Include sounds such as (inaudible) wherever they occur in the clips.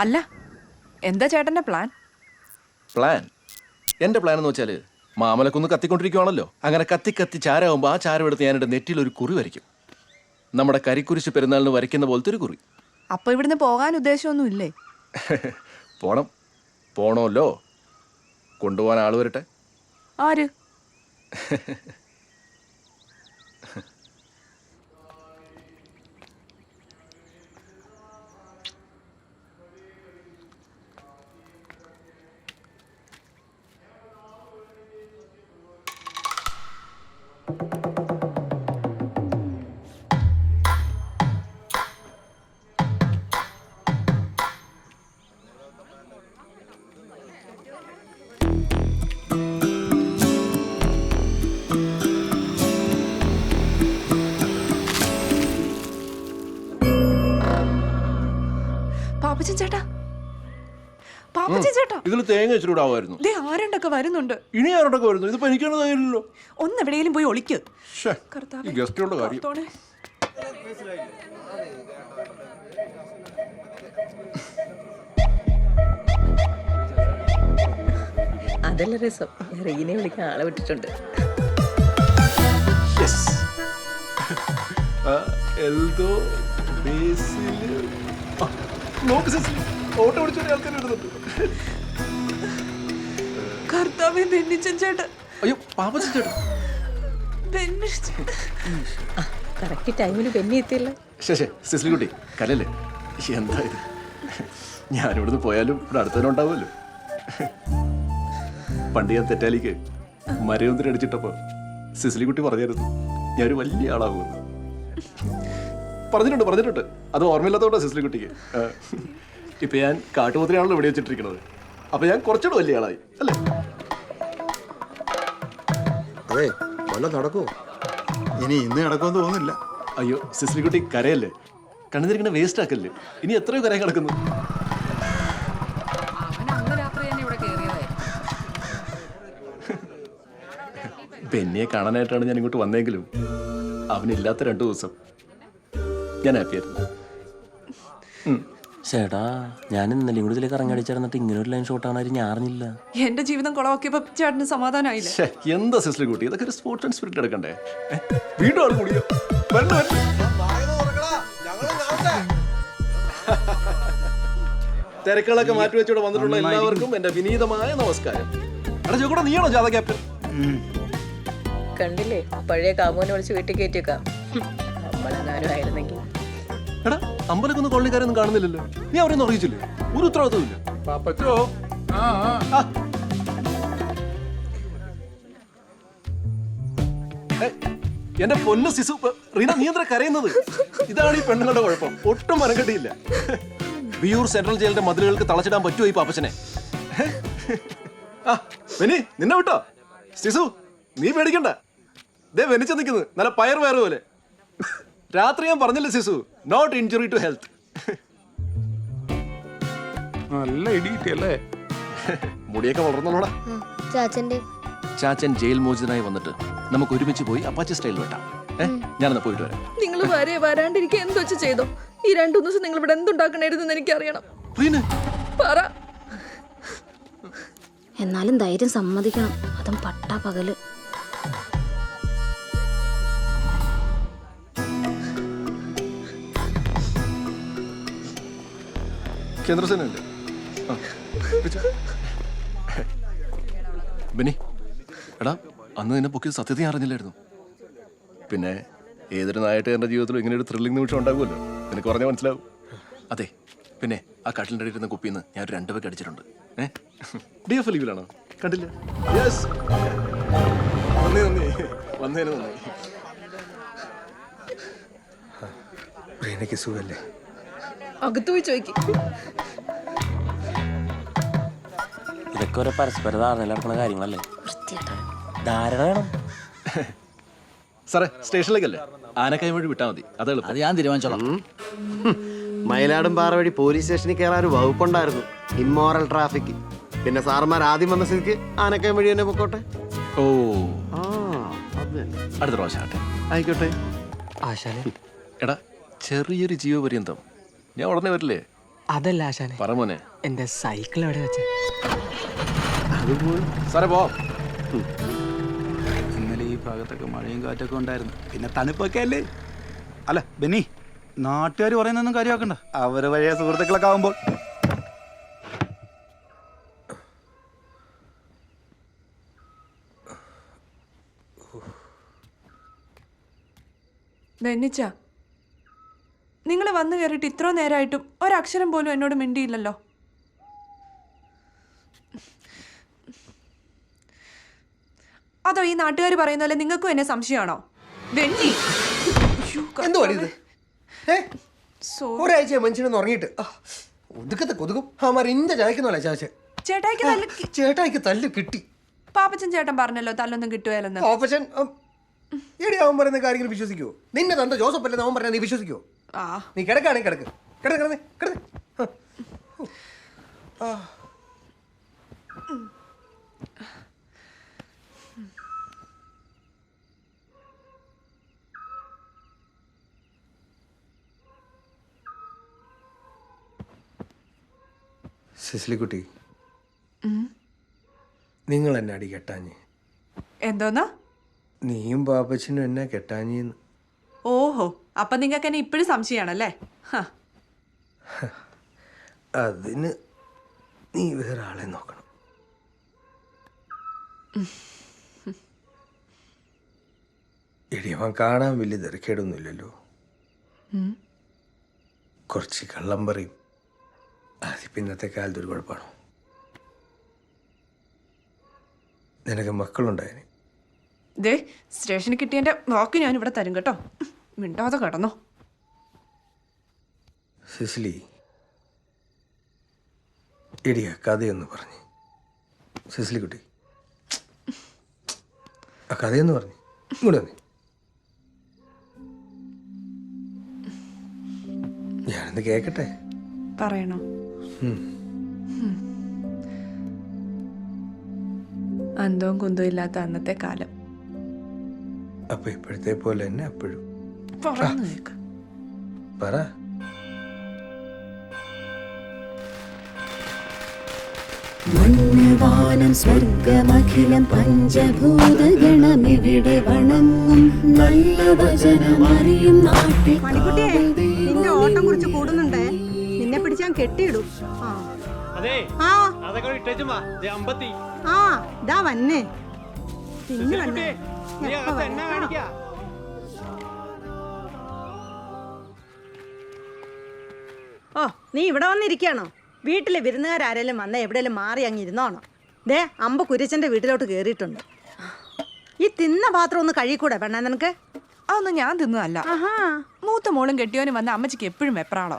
അല്ല എന്താ ചേട്ടന്റെ പ്ലാൻ? പ്ലാൻ? എന്റെ പ്ലാൻ എന്ന് വെച്ചാൽ മാമലക്കൊന്ന് കത്തിക്കൊണ്ടിരിക്കുവാണല്ലോ. അങ്ങനെ കത്തി കത്തി ചാരാകുമ്പോൾ ആ ചാരം എടുത്ത് ഞാൻ എന്റെ നെറ്റിൽ ഒരു കുറി വരയ്ക്കും. നമ്മുടെ കരിക്കുരിശ് പെരുന്നാളിന് വരയ്ക്കുന്ന പോലത്തെ ഒരു കുറി. അപ്പൊ ഇവിടുന്ന് പോകാൻ ഉദ്ദേശമൊന്നും ഇല്ലേ (laughs) പോണം. പോണമല്ലോ. കൊണ്ടുപോകാൻ ആൾ വരട്ടെ. ആര്? (laughs) പാപ്പച്ചൻ ചേട്ടാ. പാപ്പച്ചൻ ചേട്ടാ. ഇതിൽ തേങ്ങ ദേ ആരണ്ടൊക്കെ വരുന്നുണ്ട്? ഇനി ആരോടൊക്കെ വരുന്നു? ഇതിപ്പോൾ എനിക്കാണ് തയ്യല്ലോ ഒന്ന് എവിടെയെങ്കിലും പോയി ഒളിക്ക്. ഗസ്റ്റുകളുടെ കാര്യം. അതല്ല രസം. റീനെ വിളിക്കാൻ ആളെ വിട്ടിട്ടുണ്ട്. (laughs) എൽദോ നോക്ക് ഓട്ടോ ഓടിച്ചൊരു ആൾക്കാർ വരുന്നുണ്ട്. കർത്താവേ ബെന്നിച്ചൻ ചേട്ടൻ. അയ്യോ പാപ്പച്ചൻ ചേട്ടാ ബെന്നിച്ചൻ കറക്റ്റ് ടൈമിന് പെന്നി എത്തിയല്ലോ. ശേ സിസിലി കുട്ടി കലല്ലേ എന്താ ഇത്? ഞാനിവിടുന്ന് പോയാലും ഇവിടെ അടുത്ത് തന്നെ ഉണ്ടാവുമല്ലോ. പണ്ട് ഞാൻ തെറ്റാലിക്ക് മരയൊന്നിന് അടിച്ചിട്ടപ്പോ സിസിലി കുട്ടി പറഞ്ഞായിരുന്നു ഞാനൊരു വലിയ ആളാകുമെന്ന്. പറഞ്ഞിട്ടുണ്ട് പറഞ്ഞിട്ടുണ്ട്. അത് ഓർമ്മയില്ലാത്തോണ്ടാ സിസ്റ്റർ കുട്ടിക്ക്. ഇപ്പൊ ഞാൻ കാട്ടുപോത്തിനാണല്ലോ ഇവിടെ വെച്ചിട്ടിരിക്കുന്നത്. അപ്പൊ ഞാൻ കുറച്ചുകൂടെ വലിയ ആളായി അല്ലേ? അതെ വല്ല നടക്കുമോ ഇനി ഇന്ന് നടക്കുമെന്ന് തോന്നുന്നില്ല. അയ്യോ സിസ്റ്റർ കുട്ടി കരയല്ലേ? കണ്ണുതിരിക്കണ വേസ്റ്റ് ആക്കല്ലേ? ഇനി എത്രയോ കരയാൻ കിടക്കുന്നു. ബെന്നിയെ (laughs) കാണാനായിട്ടാണ് ഞാൻ ഇങ്ങോട്ട് വന്നെങ്കിലും അവനില്ലാത്ത രണ്ടു ദിവസം. ഞാൻ ഹാപ്പി ആയിരുന്നു. ചേട്ടാ ഞാൻ ഇന്നലെയും കൂടി ഇതിലേക്ക് ഇറങ്ങി അടിച്ചിരുന്നിട്ട് ഇങ്ങനെ ഒരു ലൈൻ ഷോട്ടാണ് ആരും ഞാൻ അറിഞ്ഞില്ല. എന്റെ ജീവിതം കുളവാക്കിയപ്പോ ചേട്ടന് സമാധാനമായില്ല ശ്ശേ, എന്താ സിസ്റ്റർ കൂട്ടി? ഇതൊക്കെ ഒരു സ്പോർട്സ് ആൻഡ് സ്പിരിറ്റ് എടുക്കണ്ടേ? ഏ? വീണ്ടും ആൾ കൂടിയോ. തിരക്കുകളൊക്കെ മാറ്റി വെച്ചോടെ വന്നിട്ടുള്ള എല്ലാവർക്കും എന്റെ വിനീതമായ നമസ്കാരം. എടാ ചോക്കൂടെ നീയാണോ ജാഥ ക്യാപ്റ്റൻ? കണ്ടില്ലേ? പഴയ കാമോനെ വിളിച്ച് വീട്ടിൽ കയറ്റിയേക്കാം. നമ്മളെങ്ങാനും ആയിരുന്നെങ്കിൽ എടാ അമ്പലക്കൊന്നും കോളനിക്കാരൊന്നും കാണുന്നില്ലല്ലോ. നീ അവരൊന്നും അറിയിച്ചില്ലേ? ഒരു ഉത്തരവാദിത്തമില്ല പാപ്പച്ചോ? ആ ആ. എന്റെ പൊന്ന് സിസു റീന നീ എന്താ കരയുന്നത്? ഇതാണ് ഈ പെണ്ണുങ്ങളുടെ കുഴപ്പം. ഒട്ടും മനക്കെട്ടിയില്ല വിയൂർ സെൻട്രൽ ജയിലിന്റെ മതിലുകൾക്ക് തളച്ചിടാൻ പറ്റുമോ ഈ പാപ്പച്ചനെ? ആ വെനി നിന്നെ വിട്ടോ? സിസു നീ പേടിക്കണ്ട. ദേ വെനിച്ചു നിൽക്കുന്നത് നല്ല പയർ വയറ് പോലെ. രാത്രി ഞാൻ പറഞ്ഞില്ല സിസു. നോട്ട് ഇഞ്ചുറി ടു ഹെൽത്ത് നല്ല ഇടി കിട്ടിയല്ലേ (laughs) മുടിയൊക്കെ വളർന്നോളാ ചാച്ചന്റെ. ചാച്ചൻ ജയിൽ മോചിതനായി വന്നിട്ട് നമുക്ക് ഒരുമിച്ച് പോയി അപ്പാച്ചി സ്റ്റൈൽ വെട്ടാം. ഞാനൊന്ന് ഞാനെന്നാ പോയിട്ട് വരാം. നിങ്ങൾ വരെ വരാണ്ടിരിക്കുക എന്തോ വെച്ച് ചെയ്തോ? ഈ രണ്ടു ദിവസം നിങ്ങൾ ഇവിടെ എന്തുണ്ടാക്കണായിരുന്നെന്ന് എനിക്കറിയണം. റീന പറ. എന്നാലും ധൈര്യം സമ്മതിക്കണം. അതും പട്ടാ പകൽ. ആ, പിടിച്ചോ. എടാ അന്ന് നിന്നെ പൊക്കിയ സത്യത്തെ ഞാൻ അറിഞ്ഞില്ലായിരുന്നു. പിന്നെ ഏതൊരു നായിട്ട് എന്റെ ജീവിതത്തിലും ഇങ്ങനെ ഒരു ത്രില്ലിംഗ് നിമിഷം ഉണ്ടാകുമല്ലോ? നിനക്ക് പറഞ്ഞാൽ മനസ്സിലാവും. അതെ പിന്നെ ആ കട്ടിലിന്റെ ഇടയിൽ ഇരുന്ന കുപ്പിന്ന് ഞാൻ ഒരു രണ്ട് പേക്ക് അടിച്ചിട്ടുണ്ട്. ഏ? ഡി എഫ് ലീവിലാണോ? കണ്ടില്ല. യെസ് സുഖല്ലേ? അകത്തു പോയി ചോദിക്കും ഇതൊക്കെ ഒരു പരസ്പര ധാരണയിൽ നടക്കുന്ന കാര്യങ്ങളല്ലേ? ധാരണ വേണം. സാറേ സ്റ്റേഷനിലേക്കല്ലേ? ആനക്കൈ വഴി വിട്ടാൽ മതി. അത് അത് ഞാൻ തീരുമാനിച്ചോളാം. മയിലാടും പാറ വഴി പോലീസ് സ്റ്റേഷനിൽ കയറാൻ ഒരു വകുപ്പുണ്ടായിരുന്നു ഇമ്മോറൽ ട്രാഫിക്. പിന്നെ സാർമാർ ആദ്യം വന്ന സ്ഥിതിക്ക് ആനക്കയം വഴി തന്നെ പൊക്കോട്ടെ? ഓ. ആ അടുത്ത പ്രാവശ്യം ആയിക്കോട്ടെ ആയിക്കോട്ടെ. എടാ ചെറിയൊരു ജീവപര്യന്തം. ഞാൻ ഉടനെ വരില്ലേ? അതല്ല ആശാനെ. പറമോനെ എന്റെ സൈക്കിൾ എവിടെ വെച്ച. സാറേ പോ. ഇന്നലെ ഈ ഭാഗത്തൊക്കെ മഴയും കാറ്റൊക്കെ ഉണ്ടായിരുന്നു. പിന്നെ തണുപ്പൊക്കെ അല്ലേ? അല്ല ബെന്നി നാട്ടുകാർ പറയുന്നൊന്നും കാര്യമാക്കണ്ട. അവർ വഴിയ സുഹൃത്തുക്കളൊക്കെ ആവുമ്പോൾ. ബെന്നിച്ച നിങ്ങൾ വന്നു കയറിയിട്ട് ഇത്ര നേരമായിട്ടും ഒരക്ഷരം പോലും എന്നോട് മിണ്ടിയില്ലല്ലോ. അതോ ഈ നാട്ടുകാർ പറയുന്ന പോലെ നിങ്ങൾക്കും എന്നെ സംശയമാണോ? വെണ്ണി. ഒരാഴ്ച മനുഷ്യനൊന്ന് ഉറങ്ങിയിട്ട്. ആ, ഒതുക്കത്തെ കൊതുകും. അവന്മാർ ഇഞ്ച ചായക്കുന്നല്ല ചാച്ച ചേട്ടായിക്ക് തല്ല് ചേട്ടായിക്ക് തല്ല് കിട്ടി. പാപ്പച്ചൻ ചേട്ടൻ പറഞ്ഞല്ലോ തല്ലൊന്നും കിട്ടുകയല്ലെന്ന് പാപ്പച്ചൻ എടി അവൻ പറയുന്ന കാര്യങ്ങൾ വിശ്വസിക്കുവോ? നിന്നെ തന്റെ ജോസഫ് അല്ലെന്ന് അവൻ പറഞ്ഞാൽ നീ വിശ്വസിക്കുവോ? ആ നീ കിടക്കാണ് കിടക്ക്. കിടക്ക് കിടന്നേ കിടന്ന് സിസ്ലിക്കുട്ടി. നിങ്ങൾ എന്നെ അടി കെട്ടാഞ്ഞ്. എന്തോന്നാ? നീയും ബാബച്ചനും എന്നെ കെട്ടാഞ്ഞെന്ന്. ഓഹോ അപ്പൊ നിങ്ങൾക്ക് എന്നെ ഇപ്പോഴും സംശയമാണല്ലേ അതിന് നീ വേറെ ആളെ നോക്കണം. എടി അവൻ കാണാൻ വലിയ തിരക്കേടൊന്നുമില്ലല്ലോ. കുറച്ച് കള്ളം പറയും. അത് ഇന്നത്തെ കാലത്ത് ഒരു കുഴപ്പമാണോ? നിനക്ക് മക്കളുണ്ടായതിന് ദേ സ്റ്റേഷനിൽ കിട്ടിയതിന്റെ വാക്ക് ഞാൻ ഇവിടെ തരും കേട്ടോ. മിണ്ടാതെ കിടന്നോ. സിസിലി ഇടിയ കഥയെന്ന് പറഞ്ഞ്. സിസിലി കുട്ടി ആ കഥയെന്ന് പറഞ്ഞ്. ഇങ്ങോട്ട് വന്നേ. ഞാനൊന്ന് കേക്കട്ടെ? പറയണോ? അന്തവും കുന്തവും ഇല്ലാത്ത അന്നത്തെ കാലം. അപ്പൊ ഇപ്പോഴത്തെ പോലെ തന്നെ അപ്പോഴും കേക്ക്. പറ. മഞ്ഞവാനം സ്വർഗമഖിലം പഞ്ചഭൂതഗണമിവിടെ വണങ്ങും. നല്ല വചനമറിയും നാട്ടിൽ നിന്റെ ഓട്ടം കുറിച്ച് കൂടുന്നുണ്ടേ? നിന്നെ പിടിച്ചാൻ കെട്ടിയിടും. ആ. ആ. ആ ഇതാ വന്നേ. പിന്നെ വന്നേ? ഓ നീ ഇവിടെ വന്നിരിക്കുകയാണോ? വീട്ടിലെ വിരുന്നുകാരാരെങ്കിലും വന്ന എവിടെയെങ്കിലും മാറി അങ്ങ് ഇരുന്നോണം. ദേ അമ്പ കുരിച്ചന്റെ വീട്ടിലോട്ട് കയറിയിട്ടുണ്ട് ഈ തിന്ന പാത്രം ഒന്ന് കഴിക്കൂടെ പെണ്ണേ നിനക്ക്? അതൊന്നും ഞാൻ തിന്നതല്ല മൂത്ത മോളും കെട്ടിയോനും വന്ന അമ്മച്ചിക്ക് എപ്പോഴും വെപ്രാളോ.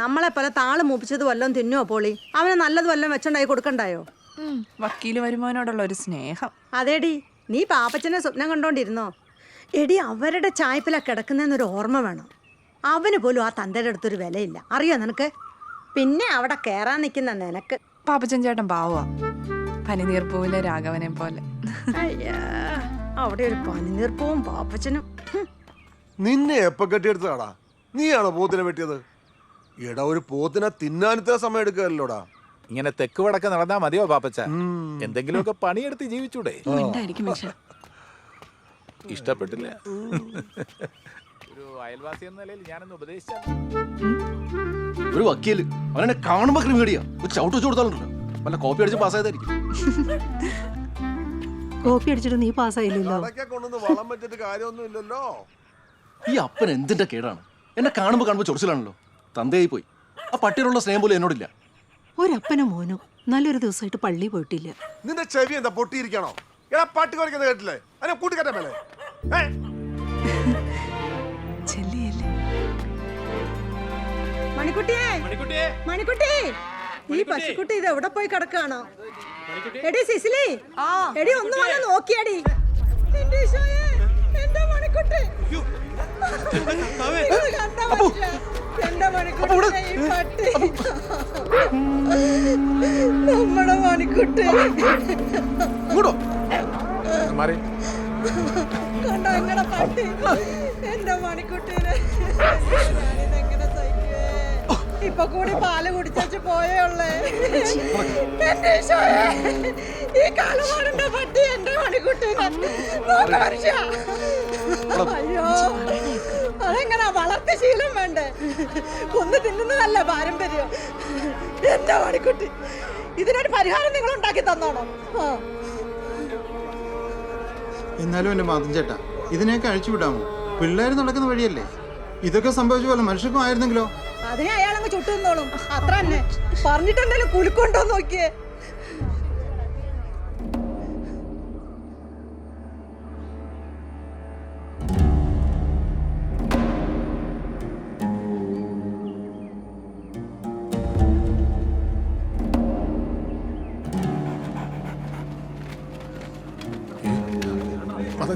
നമ്മളെ പോലെ താൾ മൂപ്പിച്ചത് വല്ലതും തിന്നുവോ പോളി? അവന് നല്ലത് വല്ലതും വെച്ചുണ്ടായി കൊടുക്കണ്ടായോ? വക്കീൽ വരുമാനോടുള്ള ഒരു സ്നേഹം. അതേടി. നീ പാപ്പച്ചനെ സ്വപ്നം കണ്ടോണ്ടിരുന്നോ? എടി അവരുടെ ചായ്പില കിടക്കുന്നതെന്നൊരു ഓർമ്മ വേണം. അവന് പോലും ആ തന്തയുടെ അടുത്തൊരു വിലയില്ല. അറിയോ നിനക്ക്? പിന്നെ അവിടെ കയറാൻ നിൽക്കുന്ന നിനക്ക്. പാപ്പച്ചൻ ചേട്ടൻ പാവുക പനിനീർപ്പൂവിലെ രാഘവനെ പോലെ. അയ്യാ അവിടെ ഒരു പനിനീർപ്പവും പാപ്പച്ചനും. നിന്നെ എപ്പ കെട്ടിയെടുത്തതാടാ? നീയാണോ പോത്തിനെ വെട്ടിയത്? എടാ ഒരു പോത്തിനെ തിന്നാനത്തെ സമയം എടുക്കാറില്ലോടാ? ഇങ്ങനെ തെക്ക് വടക്ക് നടന്നാ മതിയോ പാപ്പച്ച? എന്തെങ്കിലുമൊക്കെ പണിയെടുത്ത് ജീവിച്ചൂടെ? മിണ്ടായിരിക്കും മനുഷ്യ? ഇഷ്ടപ്പെട്ടില്ല. ഒരു അയൽവാസി എന്ന നിലയിൽ ഞാനൊന്ന് ഉപദേശിച്ച ഒരു വക്കീൽ. അവനെ കാണുമ്പോ ക്രിമിനടിയാ ഒരു ചവിട്ട് വെച്ച് കൊടുത്താലുണ്ടല്ലോ. വല്ല കോപ്പി അടിച്ച് പാസ്സായതായിരിക്കും കോപ്പി അടിച്ചിട്ട് നീ പാസ്സായില്ലല്ലോ കടക്കെ കൊണ്ടുവന്ന് വളം വെച്ചിട്ട് കാര്യമൊന്നും ഇല്ലല്ലോ. ഈ അപ്പൻ എന്തിന്റെ കേടാണ്? എന്നെ കാണുമ്പോ കാണുമ്പോ ചൊറിച്ചിലാണല്ലോ. തന്തയായി പോയി. ആ പട്ടിയോടുള്ള സ്നേഹം പോലും എന്നോടില്ല. ഒരപ്പനും മോനും നല്ലൊരു ദിവസമായിട്ട് പള്ളി പോയിട്ടില്ല. നിന്റെ ചെവി എന്താ പൊട്ടിയിരിക്കണോ? എടാ പാട്ട് കുറയ്ക്കുന്നത് കേട്ടില്ലേ? അതിനെ കൂട്ടിക്കട്ടെ മേലെ? ചെല്ലിയല്ലേ. മണിക്കുട്ടിയെ മണിക്കുട്ടി ഈ പശുക്കുട്ടി ഇത് എവിടെ പോയി കിടക്കാണോ? എടി സിസിലി എടി ഒന്ന് വന്ന് നോക്കിയാടി. എന്റെ മണിക്കുട്ടി? കണ്ടോ മണിക്കുട്ടി നമ്മുടെ മണിക്കുട്ടി. മാറി. കണ്ടോ എങ്ങനെ പട്ടി? എന്റെ മണിക്കുട്ടീനെ. ഞാനിതെങ്ങനെ സഹിക്കുവേ? ഈ ഇപ്പൊ കൂടി പാൽ കുടിച്ചു പോയേ എന്റെ ഈശോയെ, ഈ കാലമാണെന്റെ പട്ടി എന്റെ മണിക്കുട്ടീനെ. നോക്ക് അയ്യോ. അതെങ്ങനെ വളർത്ത ശീലം വേണ്ടേ? കൊന്നു തിന്നുന്നതല്ല പാരമ്പര്യം. എന്റെ മണിക്കുട്ടി ഇതിനൊരു പരിഹാരം നിങ്ങൾ ഉണ്ടാക്കി തന്നോണം? എന്നാലും എന്റെ മാതം ചേട്ടാ ഇതിനെയൊക്കെ അഴിച്ചു വിടാമോ? പിള്ളേർ നടക്കുന്ന വഴിയല്ലേ? ഇതൊക്കെ സംഭവിച്ച പോലെ മനുഷ്യർക്കും ആയിരുന്നെങ്കിലോ? അതിനെ അയാളങ്ങ് ചുട്ടുന്നോളും. അത്ര തന്നെ. പറഞ്ഞിട്ടുണ്ടെങ്കിലും കുലുക്കൊണ്ടോ നോക്കിയേ.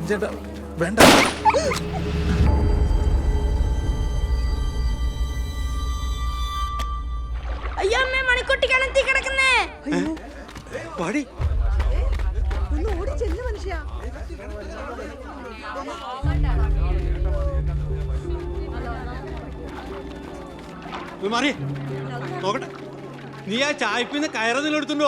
ചേട്ടാ വേണ്ട. അയ്യോ അമ്മേ മണിക്കുട്ടി കിണറ്റി കിടക്കുന്നേ? പാടി. ഒന്ന് ഓടി ചെല്ലു മനുഷ്യ. മാറി നോക്കട്ടെ നീ ആ ചായപ്പിന്ന് കയറുന്നില്ല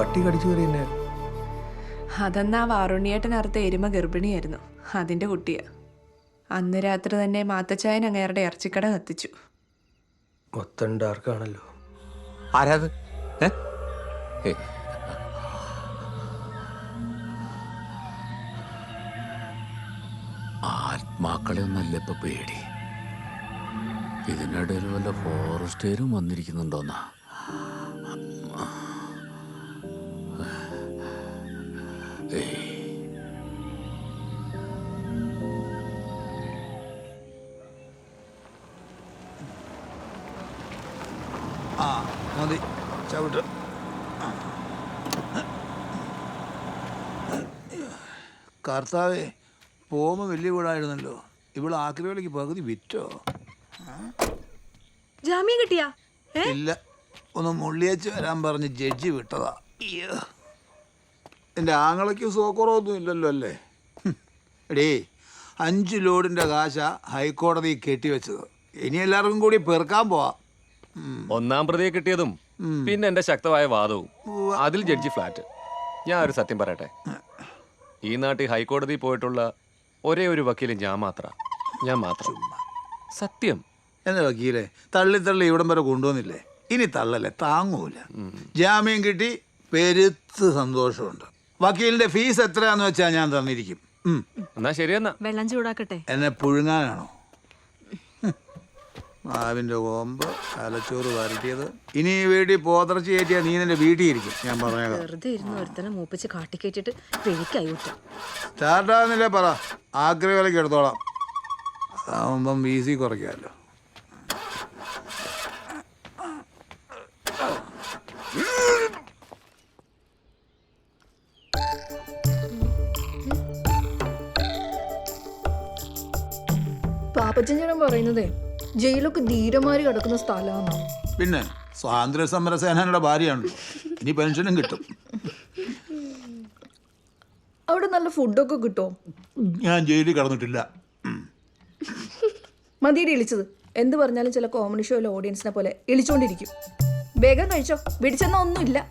പട്ടി കടിച്ചു കയറി തന്നെ അതെന്നാ വാറുണ്ണിയേട്ടനറുത്ത എരുമ ഗർഭിണിയായിരുന്നു. അതിന്റെ കുട്ടിയാ. അന്ന് രാത്രി തന്നെ മാത്തച്ചായൻ അങ്ങേരുടെ ഇറച്ചിക്കട കത്തിച്ചു. മൊത്തം ഡാർക്കാണല്ലോ. ആരാത് ആത്മാക്കളെ ഒന്നല്ല ഇപ്പൊ പേടി. ഇതിനിടയിൽ വല്ല ഫോറസ്റ്റുകാരും വന്നിരിക്കുന്നുണ്ടോന്നാ? ആ മതി. ചവിട്ട്. കർത്താവേ പോകുമ്പോൾ വലിയ വീടായിരുന്നല്ലോ. ഇവിടെ ആക്രികളിക്ക് പകുതി വിറ്റോ? ജാമ്യം കിട്ടിയാ? ഇല്ല. ഒന്ന് മുള്ളിയച്ച് വരാൻ പറഞ്ഞ് ജഡ്ജി വിട്ടതാ. അയ്യോ. എന്റെ ആങ്ങളയ്ക്ക് സുഖക്കുറവൊന്നും ഇല്ലല്ലോ അല്ലേ. എടീ അഞ്ച് ലോഡിന്റെ കാശ ഹൈക്കോടതി കെട്ടിവെച്ചത് ഇനി എല്ലാവർക്കും കൂടി പെറുക്കാൻ പോവാം. ഒന്നാം പ്രതിയെ കിട്ടിയതും പിന്നെ എന്റെ ശക്തമായ വാദവും. അതിൽ ജഡ്ജി ഫ്ലാറ്റ്. ഞാൻ ഒരു സത്യം പറയട്ടെ? ഈ നാട്ടിൽ ഹൈക്കോടതി പോയിട്ടുള്ള ഒരേ ഒരു വക്കീലും ഞാൻ മാത്ര. ഞാൻ മാത്രം. സത്യം. എന്നെ വക്കീലെ തള്ളി തള്ളി ഇവിടം വരെ കൊണ്ടുവന്നില്ലേ? ഇനി തള്ളല്ലേ താങ്ങൂല. ജാമ്യം കിട്ടി പെരുത്ത് സന്തോഷമുണ്ട്. വക്കീലിന്റെ ഫീസ് എത്രയാന്ന് വെച്ചാ ഞാൻ തന്നിരിക്കും. ഉം. എന്നാ ശരിയെന്നാ വെള്ളം ചൂടാക്കട്ടെ. എന്നെ പുഴുങ്ങാനാണോ. മാവിന്റെ കോമ്പ് തലച്ചോറ് വരട്ടിയത്. ഇനി ഈ വീട്ടിൽ പോതർച്ച കയറ്റിയാ നീ നിന്റെ വീട്ടിൽ ഇരിക്കും. ഞാൻ പറഞ്ഞേക്കാം. വെറുതെ ഇരുന്ന് ഒരുത്തനെ മൂപ്പിച്ച് കാട്ടിക്കേറ്റിട്ട് വെളിക്കായി വിട്ടു. സ്റ്റാർട്ടാകുന്നില്ലേ പറ. ആഗ്രഹ വിലക്ക് എടുത്തോളാം. അതാവുമ്പം വീസി കുറയ്ക്കാമല്ലോ. പാപ്പച്ചൻ പറയുന്നത് ജയിലൊക്കെ ധീരമാരി കിടക്കുന്ന സ്ഥലമാണോ പിന്നെ സ്വാതന്ത്ര്യ സമര സേനയുടെ ഭാര്യയാണ്. ഇനി പെൻഷനും കിട്ടും. അവിടെ നല്ല ഫുഡൊക്കെ കിട്ടോ? ഞാൻ ജയിലിൽ കടന്നിട്ടില്ല. മതിയുടെ ഇളിച്ചത്. എന്ത് പറഞ്ഞാലും ചില കോമഡി ഷോയിലെ ഓഡിയൻസിനെ പോലെ ഇളിച്ചോണ്ടിരിക്കും. വേഗം കഴിച്ചോ. പിടിച്ചെന്നാ ഒന്നുമില്ല.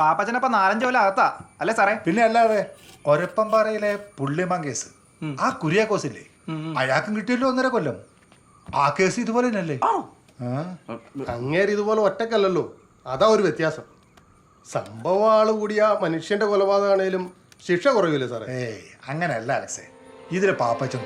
പാപ്പച്ചനപ്പം നാലഞ്ച് കൊല്ലം അകത്താ. അല്ലേ സാറേ? പിന്നെ അല്ലാതെ ഒരപ്പംപാറയിലെ പുള്ളിമാൻ കേസ് ആ കുര്യാക്കോസ് ഇല്ലേ അയാൾക്കും കിട്ടിയല്ലോ ഒന്നര കൊല്ലം. ആ കേസ് ഇതുപോലെ തന്നെയല്ലേ അങ്ങേര് ഇതുപോലെ ഒറ്റക്കല്ലല്ലോ. അതാ ഒരു വ്യത്യാസം. സംഭവം ആൾ കൂടിയ മനുഷ്യന്റെ കൊലപാതകമാണേലും ശിക്ഷ കുറയൂലേ സാറേ? ഏയ് അങ്ങനെയല്ല അലക്സേ. ഇതിലെ പാപ്പച്ചൻ